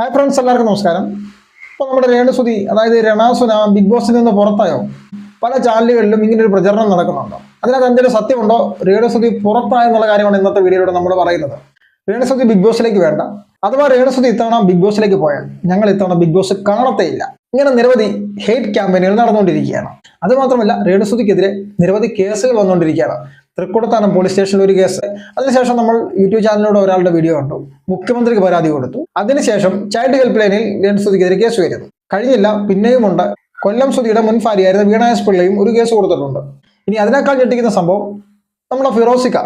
Hi friends എല്ലാവർക്കും നമസ്കാരം. ഇപ്പോൾ നമ്മുടെ രേണുസുതി അതായത് രണാസുന ബിഗ് ബോസിൽ നിന്ന് പുറത്തായോ? പല ചാനലുകളിലും ഇങ്ങനെ ഒരു പ്രചരണം നടക്കുന്നുണ്ടോ? അതിനകത്ത് എന്തെങ്കിലും സത്യമുണ്ടോ? രേണുസുതി പുറത്തായെന്നുള്ള കാര്യമാണ് ഇന്നത്തെ വീഡിയോയിലൂടെ നമ്മൾ പറയുന്നത്. രേണുസുതി ബിഗ് ബോസിലേക്ക് വേണ്ട. അഥവാ രേണുസുതി ഇത്തവണ ബിഗ് ബോസിലേക്ക് പോയാൽ ഞങ്ങൾ ഇത്തവണ ബിഗ് ബോസ് കാണത്തേയില്ല ഇങ്ങനെ നിരവധി ഹെയ്റ്റ് ക്യാമ്പയിനുകൾ നടന്നുകൊണ്ടിരിക്കുകയാണ്. അതുമാത്രമല്ല രേണുസുതിക്കെതിരെ നിരവധി കേസുകൾ വന്നുകൊണ്ടിരിക്കുകയാണ്. തൃക്കുടത്താനം പോലീസ് സ്റ്റേഷനിൽ ഒരു കേസ്. അതിനുശേഷം നമ്മൾ യൂട്യൂബ് ചാനലിലൂടെ ഒരാളുടെ വീഡിയോ കണ്ടു. മുഖ്യമന്ത്രിക്ക് പരാതി കൊടുത്തു. അതിനുശേഷം ചൈൽഡ് ഹെൽപ്പ് ലൈനിൽ രേണുസുതിക്കെതിരെ കേസ് വരുന്നു കഴിഞ്ഞില്ല പിന്നെയുമുണ്ട്. കൊല്ലം സുധിയുടെ മുൻ ഭാര്യയായിരുന്ന വീണ എസ് പിള്ളയും ഒരു കേസ് കൊടുത്തിട്ടുണ്ട്. ഇനി അതിനേക്കാൾ ഞെട്ടിക്കുന്ന സംഭവം നമ്മുടെ ഫിറോസിക്ക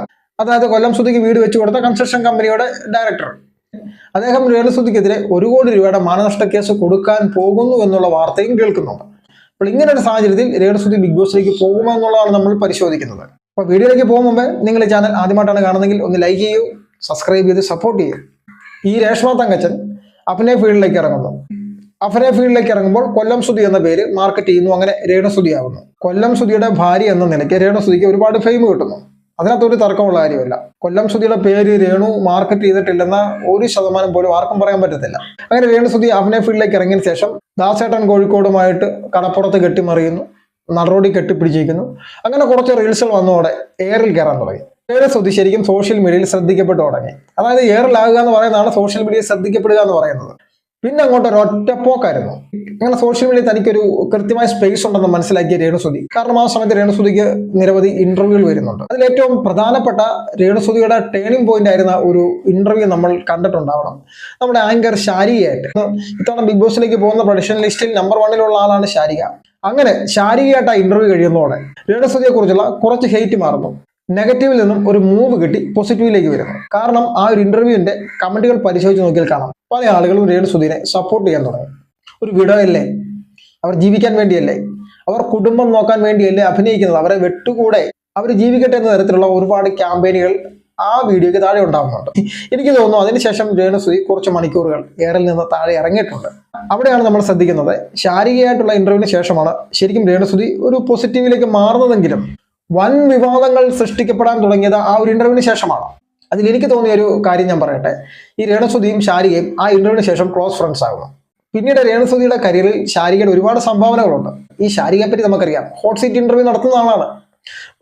അതായത് കൊല്ലം സുതിക്ക് വീട് വെച്ചു കൊടുത്ത കൺസ്ട്രക്ഷൻ കമ്പനിയുടെ ഡയറക്ടർ അദ്ദേഹം രേണുസുതിക്കെതിരെ ഒരു കോടി രൂപയുടെ മാനനഷ്ട കേസ് കൊടുക്കാൻ പോകുന്നു എന്നുള്ള വാർത്തയും കേൾക്കുന്നുണ്ട്. അപ്പോൾ ഇങ്ങനെ ഒരു സാഹചര്യത്തിൽ രേണുസുതി ബിഗ് ബോസിലേക്ക് പോകുമോ എന്നുള്ളതാണ് നമ്മൾ പരിശോധിക്കുന്നത്. അപ്പോൾ വീഡിയോയിലേക്ക് പോകും മുമ്പേ നിങ്ങൾ ചാനൽ ആദ്യമായിട്ടാണ് കാണുന്നതെങ്കിൽ ഒന്ന് ലൈക്ക് ചെയ്യൂ സബ്സ്ക്രൈബ് ചെയ്ത് സപ്പോർട്ട് ചെയ്യൂ. ഈ രേഷ്മ തങ്കച്ചൻ അഭിനയ ഫീൽഡിലേക്ക് ഇറങ്ങുന്നു. അഭിനയ ഫീൽഡിലേക്ക് ഇറങ്ങുമ്പോൾ കൊല്ലം സുധി എന്ന പേര് മാർക്കറ്റ് ചെയ്യുന്നു. അങ്ങനെ രേണുസുതി ആവുന്നു. കൊല്ലം സുധിയുടെ ഭാര്യ എന്ന നിലയ്ക്ക് രേണുസുതിക്ക് ഒരുപാട് ഫെയിം കിട്ടുന്നു. അതിനകത്തൊരു തർക്കമുള്ള കാര്യമല്ല. കൊല്ലം സുധിയുടെ പേര് രേണു മാർക്കറ്റ് ചെയ്തിട്ടില്ലെന്ന ഒരു ശതമാനം പോലും ആർക്കും പറയാൻ പറ്റത്തില്ല. അങ്ങനെ രേണുസുതി അഭിനയ ഫീൽഡിലേക്ക് ഇറങ്ങിയതിന് ശേഷം ദാസേട്ടൻ കോഴിക്കോടുമായിട്ട് കടപ്പുറത്ത് കെട്ടിമറിയുന്നു. നടറോടി കെട്ടിപ്പിടിച്ചിരിക്കുന്നു. അങ്ങനെ കുറച്ച് റീൽസുകൾ വന്നതോടെ എയറിൽ കയറാൻ തുടങ്ങി. രേണുസുതി ശരിക്കും സോഷ്യൽ മീഡിയയിൽ ശ്രദ്ധിക്കപ്പെട്ടു തുടങ്ങി. അതായത് എയറിലാകുക എന്ന് പറയുന്നതാണ് സോഷ്യൽ മീഡിയയിൽ ശ്രദ്ധിക്കപ്പെടുക എന്ന് പറയുന്നത്. പിന്നെ അങ്ങോട്ട് ഒരു ഒറ്റപ്പോക്കായിരുന്നു. അങ്ങനെ സോഷ്യൽ മീഡിയയിൽ തനിക്കൊരു കൃത്യമായ സ്പേസ് ഉണ്ടെന്ന് മനസ്സിലാക്കിയ രേണുസുതി. കാരണം ആ സമയത്ത് രേണുസുതിക്ക് നിരവധി ഇന്റർവ്യൂകൾ വരുന്നുണ്ട്. അതിൽ ഏറ്റവും പ്രധാനപ്പെട്ട രേണുസുതിയുടെ ടേണിംഗ് പോയിന്റ് ആയിരുന്ന ഒരു ഇന്റർവ്യൂ നമ്മൾ കണ്ടിട്ടുണ്ടാവണം. നമ്മുടെ ആങ്കർ ഷാരികയായിട്ട് ഇത്തവണ ബിഗ് ബോസിലേക്ക് പോകുന്ന പ്രൊഡക്ഷൻ ലിസ്റ്റിൽ നമ്പർ വണ്ണിലുള്ള ആളാണ് ശാരിക. അങ്ങനെ ശാരീരികമായിട്ട് ആ ഇന്റർവ്യൂ കഴിയുന്നതോടെ രേണുസുതിയെ കുറിച്ചുള്ള കുറച്ച് ഹെയ്റ്റ് മാറുന്നു. നെഗറ്റീവിൽ നിന്നും ഒരു മൂവ് കിട്ടി പോസിറ്റീവിലേക്ക് വരുന്നു. കാരണം ആ ഒരു ഇന്റർവ്യൂവിന്റെ കമന്റുകൾ പരിശോധിച്ച് നോക്കിയാൽ കാണാം. പല ആളുകളും രേണുസുതിനെ സപ്പോർട്ട് ചെയ്യാൻ തുടങ്ങി. ഒരു വിടവല്ലേ? അവർ ജീവിക്കാൻ വേണ്ടിയല്ലേ? അവർ കുടുംബം നോക്കാൻ വേണ്ടിയല്ലേ അഭിനയിക്കുന്നത്? അവരെ വെട്ടുകൂടെ? അവർ ജീവിക്കട്ടെ എന്ന തരത്തിലുള്ള ഒരുപാട് ക്യാമ്പയിനുകൾ ആ വീഡിയോയ്ക്ക് താഴെ ഉണ്ടാകുന്നുണ്ട് എനിക്ക് തോന്നുന്നു അതിനുശേഷം രേണുസുതി കുറച്ച് മണിക്കൂറുകൾ എയറിൽ നിന്ന് താഴെ ഇറങ്ങിയിട്ടുണ്ട്. അവിടെയാണ് നമ്മൾ ശ്രദ്ധിക്കുന്നത്. ശാരീരികമായിട്ടുള്ള ഇന്റർവ്യൂവിന് ശേഷമാണ് ശരിക്കും രേണുസുതി ഒരു പോസിറ്റീവിലേക്ക് മാറുന്നതെങ്കിലും വൻ വിവാദങ്ങൾ സൃഷ്ടിക്കപ്പെടാൻ തുടങ്ങിയത് ആ ഒരു ഇന്റർവ്യൂവിന് ശേഷമാണ്. അതിൽ എനിക്ക് തോന്നിയ ഒരു കാര്യം ഞാൻ പറയട്ടെ. ഈ രേണുസുതിയും ശാരികയും ആ ഇന്റർവ്യൂവിന് ശേഷം ക്ലോസ് ഫ്രണ്ട്സ് ആകുന്നു. പിന്നീട് രേണുസുതിയുടെ കരിയറിൽ ശാരികയുടെ ഒരുപാട് സംഭാവനകളുണ്ട്. ഈ ശാരികയെ പറ്റി നമുക്കറിയാം. ഹോട്ട് സീറ്റ് ഇന്റർവ്യൂ നടത്തുന്ന ആളാണ്.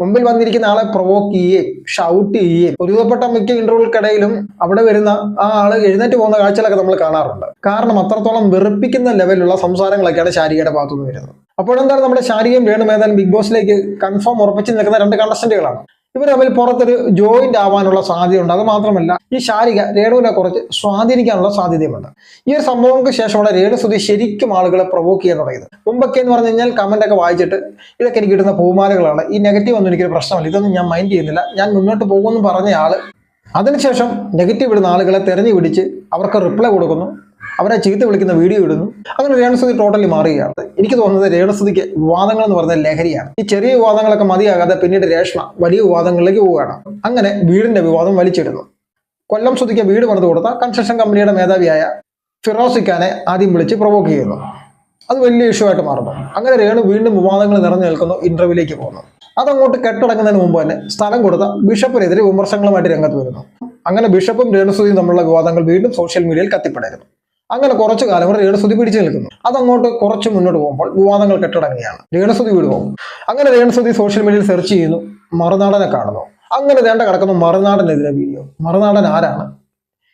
മുമ്പിൽ വന്നിരിക്കുന്ന ആളെ പ്രൊവോക്ക് ചെയ്യുകയും ഷൗട്ട് ചെയ്യുകയും ഒരുവിധപ്പെട്ട മിക്ക ഇന്റർവ്യൂകൾക്കിടയിലും അവിടെ വരുന്ന ആ ആൾ എഴുന്നേറ്റ് പോകുന്ന കാഴ്ചകളൊക്കെ നമ്മൾ കാണാറുണ്ട്. കാരണം അത്രത്തോളം വെറുപ്പിക്കുന്ന ലെവലുള്ള സംസാരങ്ങളൊക്കെയാണ് ശാരികയുടെ ഭാഗത്തുനിന്ന് വരുന്നത്. അപ്പോഴെന്താണ് നമ്മുടെ ശാരികയും ഏതായാലും ബിഗ് ബോസിലേക്ക് കൺഫേം ഉറപ്പിച്ച് നിൽക്കുന്ന രണ്ട് കണ്ടസ്റ്റന്റുകളാണ് ഇവർ തമ്മിൽ പുറത്തൊരു ജോയിന്റ് ആവാനുള്ള സാധ്യതയുണ്ട്. അത് മാത്രമല്ല ഈ ശാരിക രേണുവിനെ കുറച്ച് സ്വാധീനിക്കാനുള്ള സാധ്യതയുമുണ്ട്. ഈ ഒരു സംഭവങ്ങൾക്ക് ശേഷമാണ് രേണു സുധി ശരിക്കും ആളുകളെ പ്രൊവോക്ക് ചെയ്യാൻ തുടങ്ങിയത്. മുമ്പൊക്കെ എന്ന് പറഞ്ഞു കഴിഞ്ഞാൽ കമന്റ് ഒക്കെ വായിച്ചിട്ട് ഇതൊക്കെ എനിക്ക് കിട്ടുന്ന പൂമാലകളാണ്. ഈ നെഗറ്റീവ് ഒന്നും എനിക്കൊരു പ്രശ്നമല്ല. ഇതൊന്നും ഞാൻ മൈൻഡ് ചെയ്യുന്നില്ല. ഞാൻ മുന്നോട്ട് പോകുമെന്ന് പറഞ്ഞ ആൾ. അതിനുശേഷം നെഗറ്റീവ് ഇടുന്ന ആളുകളെ തെരഞ്ഞു പിടിച്ച് അവർക്ക് റിപ്ലൈ കൊടുക്കുന്നു. അവരെ ചീത്ത വിളിക്കുന്ന വീഡിയോ ഇടുന്നു. അങ്ങനെ രേണുസുതി ടോട്ടലി മാറുകയാണ്. എനിക്ക് തോന്നുന്നത് രേണുസുതിക്ക് വിവാദങ്ങൾ എന്ന് പറഞ്ഞ ലഹരിയാണ്. ഈ ചെറിയ വിവാദങ്ങളൊക്കെ മതിയാകാതെ പിന്നീട് രേഷ്മ വലിയ വിവാദങ്ങളിലേക്ക് പോവുകയാണ്. അങ്ങനെ വീടിന്റെ വിവാദം വലിച്ചിടുന്നു. കൊല്ലം സുതിക്ക് വീട് പണിത് കൊടുത്ത കൺസ്ട്രക്ഷൻ കമ്പനിയുടെ മേധാവിയായ ഫിറോസിക്കാനെ ആദ്യം വിളിച്ച് പ്രൊവോക്ക് ചെയ്യുന്നു. അത് വലിയ ഇഷ്യൂ ആയിട്ട് മാറുന്നു. അങ്ങനെ രേണു വീണ്ടും വിവാദങ്ങൾ നിറഞ്ഞു നിൽക്കുന്നു ഇന്റർവ്യൂലേക്ക് പോകുന്നു. അതങ്ങോട്ട് കെട്ടടങ്ങുന്നതിന് മുമ്പ് തന്നെ സ്ഥലം കൊടുത്ത ബിഷപ്പിനെതിരെ വിമർശനങ്ങളുമായിട്ട് രംഗത്ത് വരുന്നു. അങ്ങനെ ബിഷപ്പും രേണുസുതിയും തമ്മിലുള്ള വിവാദങ്ങൾ വീണ്ടും സോഷ്യൽ മീഡിയയിൽ കത്തിപ്പടരുന്നു. അങ്ങനെ കുറച്ചു കാലം കൂടെ രേണസ്തുതി പിടിച്ചു നിൽക്കുന്നു. അതങ്ങോട്ട് കുറച്ച് മുന്നോട്ട് പോകുമ്പോൾ വിവാദങ്ങൾ കെട്ടടങ്ങുകയാണ്. രേണസ്തുതി വീട് പോകും. അങ്ങനെ രേണസ്തുതി സോഷ്യൽ മീഡിയയിൽ സെർച്ച് ചെയ്യുന്നു. മറുനാടനെ കാണുന്നു. അങ്ങനെ വേണ്ട കിടക്കുന്നു മറുനാടനെതിരെ വീഡിയോ മറുനാടൻ ആരാണ്?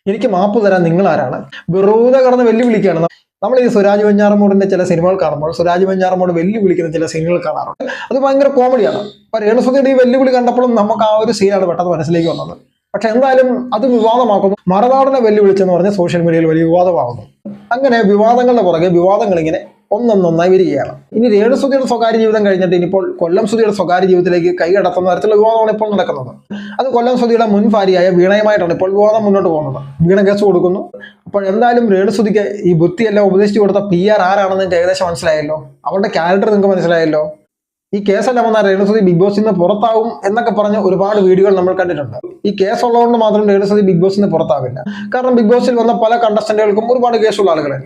എനിക്ക് മാപ്പ് തരാൻ നിങ്ങൾ ആരാണ്? വെറുതെ കടന്ന് വെല്ലുവിളിക്കുകയാണ്. നമ്മൾ ഈ സുരാജ് വെഞ്ഞാറമൂടിന്റെ ചില സിനിമകൾ കാണുമ്പോൾ സുരാജ് വെഞ്ഞാറമൂട് വെല്ലുവിളിക്കുന്ന ചില സീനുകൾ കാണാറുണ്ട്. അത് ഭയങ്കര കോമഡിയാണ് അപ്പൊ രേണുസുതിയുടെ ഈ വെല്ലുവിളി കണ്ടപ്പോഴും നമുക്ക് ആ ഒരു സീനാണ് പെട്ടെന്ന് മനസ്സിലേക്ക് വന്നത്. പക്ഷെ എന്തായാലും അത് വിവാദമാക്കുന്നു. മറുനാടനെ വെല്ലുവിളിച്ചെന്ന് പറഞ്ഞ് സോഷ്യൽ മീഡിയയിൽ വലിയ വിവാദമാകുന്നു. അങ്ങനെ വിവാദങ്ങളുടെ പുറകെ വിവാദങ്ങൾ ഇങ്ങനെ ഒന്നൊന്നൊന്നായി വരികയാണ്. ഇനി രേണുസുതിയുടെ സ്വകാര്യ ജീവിതം കഴിഞ്ഞിട്ട് ഇനിയിപ്പോൾ കൊല്ലം സുതിയുടെ സ്വകാര്യ ജീവിതത്തിലേക്ക് കൈകടത്തുന്ന തരത്തിലുള്ള വിവാദമാണ് ഇപ്പോൾ നടക്കുന്നത്. അത് കൊല്ലം സുതിയുടെ മുൻ ഭാര്യയായ വീണയുമായിട്ടാണ് ഇപ്പോൾ വിവാദം മുന്നോട്ട് പോകുന്നത്. വീണ കേസ് കൊടുക്കുന്നു. അപ്പോൾ എന്തായാലും രേണുസുതിക്ക് ഈ ബുദ്ധിയെല്ലാം ഉപദേശിച്ചു കൊടുത്ത പി ആർ ആരാണെന്ന് ഏകദേശം മനസ്സിലായല്ലോ? അവരുടെ ക്യാരക്ടർ നിങ്ങൾക്ക് മനസ്സിലായല്ലോ? ഈ കേസ് എല്ലാം വന്നാൽ രേണുസുതി ബിഗ് ബോസിൽ നിന്ന് പുറത്താവും എന്നൊക്കെ പറഞ്ഞ് ഒരുപാട് വീഡിയോകൾ നമ്മൾ കണ്ടിട്ടുണ്ട്. ഈ കേസ് ഉള്ളതുകൊണ്ട് മാത്രം രേണുസുതി ബിഗ് ബോസിൽ നിന്ന് പുറത്താവില്ല. കാരണം ബിഗ് ബോസിൽ വന്ന പല കണ്ടസ്റ്റന്റുകൾക്കും ഒരുപാട് കേസുള്ള ആളുകളെ.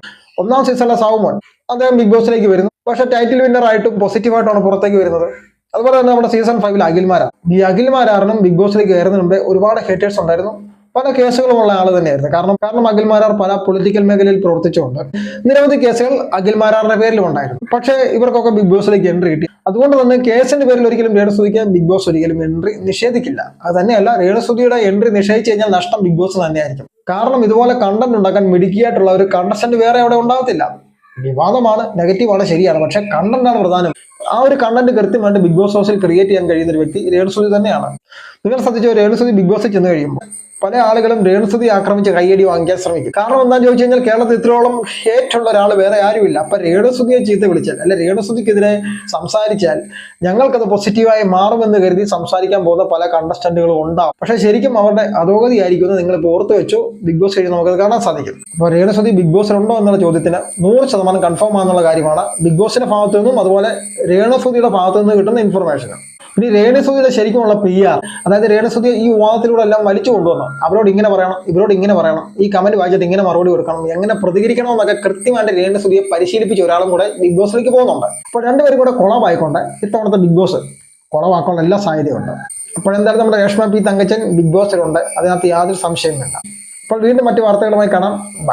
ഒന്നാം സീസണിലെ സാവുമോൻ അദ്ദേഹം ബിഗ് ബോസിലേക്ക് വരുന്നു. പക്ഷെ ടൈറ്റിൽ വിന്നർ ആയിട്ടും പോസിറ്റീവായിട്ടാണ് പുറത്തേക്ക് വരുന്നത്. അതുപോലെ തന്നെ നമ്മുടെ സീസൺ ഫൈവിൽ അഖിൽമാരാണ് ഈ അഖിൽമാരാറിനും ബിഗ് ബോസിലേക്ക് കയറുന്നതിന് മുമ്പേ ഒരുപാട് ഹേറ്റേഴ്സ് ഉണ്ടായിരുന്നു. പല കേസുകളുമുള്ള ആൾ തന്നെയായിരുന്നു. കാരണം കാരണം അഖിൽമാരാർ പല പൊളിറ്റിക്കൽ മേഖലയിൽ പ്രവർത്തിച്ചുകൊണ്ട് നിരവധി കേസുകൾ അഖിൽമാരാറിന്റെ പേരിലും ഉണ്ടായിരുന്നു. പക്ഷേ ഇവർക്കൊക്കെ ബിഗ് ബോസിലേക്ക് എൻട്രി കിട്ടി. അതുകൊണ്ട് തന്നെ കേസിന്റെ പേരിൽ ഒരിക്കലും രേണുസുതിക്ക് ബിഗ് ബോസ് ഒരിക്കലും എൻട്രി നിഷേധിക്കില്ല. അത് തന്നെയല്ല രേണുസുതിയുടെ എൻട്രി നിഷേധിച്ചു കഴിഞ്ഞാൽ നഷ്ടം ബിഗ് ബോസ് തന്നെയായിരിക്കും. കാരണം ഇതുപോലെ കണ്ടന്റ് ഉണ്ടാക്കാൻ മിടുക്കിയായിട്ടുള്ള ഒരു കണ്ടസ്റ്റന്റ് വേറെ അവിടെ ഉണ്ടാവത്തില്ല. വിവാദമാണ് നെഗറ്റീവാണ് ശരിയാണ്. പക്ഷെ കണ്ടന്റാണ് പ്രധാനം. ആ ഒരു കണ്ടന്റ് കൃത്യമായിട്ട് ബിഗ് ബോസ് ഹൗസിൽ ക്രിയേറ്റ് ചെയ്യാൻ കഴിയുന്ന ഒരു വ്യക്തി രേണുസുതി തന്നെയാണ്. നിങ്ങൾ ശ്രദ്ധിച്ചോ രേണുസുതി ബിഗ് ബോസിൽ ചെന്ന് കഴിയുമ്പോൾ പല ആളുകളും രേണുസുതി ആക്രമിച്ച് കയ്യടി വാങ്ങിക്കാൻ ശ്രമിക്കും. കാരണം എന്താണെന്ന് ചോദിച്ചു കഴിഞ്ഞാൽ കേരളത്തിൽ ഇത്രയോളം ഹേറ്റുള്ള ഒരാൾ വേറെ ആരുമില്ല. അപ്പൊ രേണുസുതിയെ ചീത്ത വിളിച്ചാൽ അല്ലെ രേണുസുതിക്കെതിരെ സംസാരിച്ചാൽ ഞങ്ങൾക്കത് പോസിറ്റീവായി മാറുമെന്ന് കരുതി സംസാരിക്കാൻ പോകുന്ന പല കണ്ടസ്റ്റന്റുകളും ഉണ്ടാവും. പക്ഷെ ശരിക്കും അവരുടെ അധോഗതി ആയിരിക്കും എന്ന് നിങ്ങൾ ഇപ്പോൾ ഓർത്ത് വെച്ചു ബിഗ് ബോസ് കഴിഞ്ഞ് നമുക്കത് കാണാൻ സാധിക്കും. അപ്പോൾ രേണുസുതി ബിഗ് ബോസിലുണ്ടോ എന്നുള്ള ചോദ്യത്തിന് നൂറ് ശതമാനം കൺഫേം ആണെന്നുള്ള കാര്യമാണ് ബിഗ് ബോസിന്റെ ഭാഗത്തു നിന്നും അതുപോലെ രേണുസുതിയുടെ ഭാഗത്തു നിന്ന് കിട്ടുന്ന ഇൻഫർമേഷൻ ഇനി രേണുസുതിയുടെ ശരിക്കുമുള്ള പി ആർ അതായത് രേണുസുതി ഈ വിവാദത്തിലൂടെ എല്ലാം വലിച്ചു കൊണ്ടുവന്നു. അവരോട് ഇങ്ങനെ പറയണം ഇവരോട് ഇങ്ങനെ പറയണം. ഈ കമന്റ് വായിച്ചിട്ട് ഇങ്ങനെ മറുപടി കൊടുക്കണം. എങ്ങനെ പ്രതികരിക്കണം എന്നൊക്കെ കൃത്യമായിട്ട് രേണുസുതിയെ പരിശീലിപ്പിച്ച ഒരാളും കൂടെ ബിഗ് ബോസിലേക്ക് പോകുന്നുണ്ട്. അപ്പോൾ രണ്ടുപേരും കൂടെ കുളമായിക്കൊണ്ട് ഇത്തവണത്തെ ബിഗ് ബോസ് കുളമാക്കാനുള്ള എല്ലാ സാധ്യതയുണ്ട്. അപ്പോൾ എന്തായാലും നമ്മുടെ രേഷ്മ പി തങ്കച്ചൻ ബിഗ് ബോസിലുണ്ട് അതിനകത്ത് യാതൊരു സംശയം വേണ്ട അപ്പോൾ വീണ്ടും മറ്റു വാർത്തകളുമായി കാണാം. ബൈ